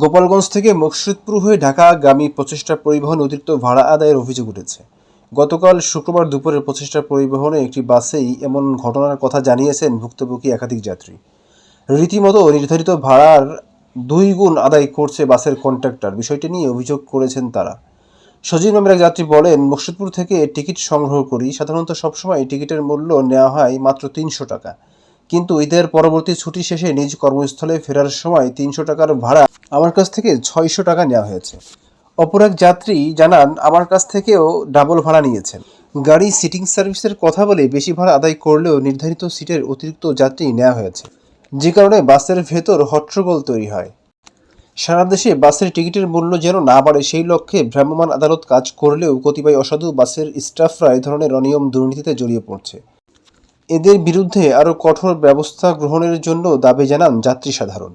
গোপালগঞ্জ থেকে মকসুদপুর হয়ে ঢাকাগামী প্রচেষ্টা পরিবহন অতিরিক্ত ভাড়া আদায়ের অভিযোগ উঠেছে। গতকাল শুক্রবার দুপুরে প্রচেষ্টা পরিবহনে একটি বাসেই এমন ঘটনার কথা জানিয়েছেন ভুক্তভোগী একাধিক যাত্রী। রীতিমতো নির্ধারিত ভাড়ার দুই গুণ আদায় করছে বাসের কন্ট্রাক্টর। বিষয়টি নিয়ে অভিযোগ করেছেন তারা। সজীব নামের এক যাত্রী বলেন, মকসুদপুর থেকে টিকিট সংগ্রহ করি। সাধারণত সবসময় টিকিটের মূল্য নেওয়া হয় মাত্র তিনশো টাকা। কিন্তু ঈদের পরবর্তী ছুটি শেষে নিজ কর্মস্থলে ফেরার সময় তিনশো টাকার ভাড়া আমার কাছ থেকে ছয়শো টাকা নেওয়া হয়েছে। অপর এক যাত্রী জানান, আমার কাছ থেকেও ডাবল ভাড়া নিয়েছেন। গাড়ি সিটিং সার্ভিসের কথা বলে বেশি ভাড়া আদায় করলেও নির্ধারিত সিটের অতিরিক্ত যাত্রী নেওয়া হয়েছে। যে কারণে বাসের ভেতর হট্টগোল তৈরি হয়। সারা দেশে বাসের টিকিটের মূল্য যেন না বাড়ে, সেই লক্ষ্যে ভ্রাম্যমাণ আদালত কাজ করলেও কতিপয় অসাধু বাসের স্টাফরা এ ধরনের অনিয়ম দুর্নীতিতে জড়িয়ে পড়ছে। এদের বিরুদ্ধে আরও কঠোর ব্যবস্থা গ্রহণের জন্য দাবি জানান যাত্রী সাধারণ।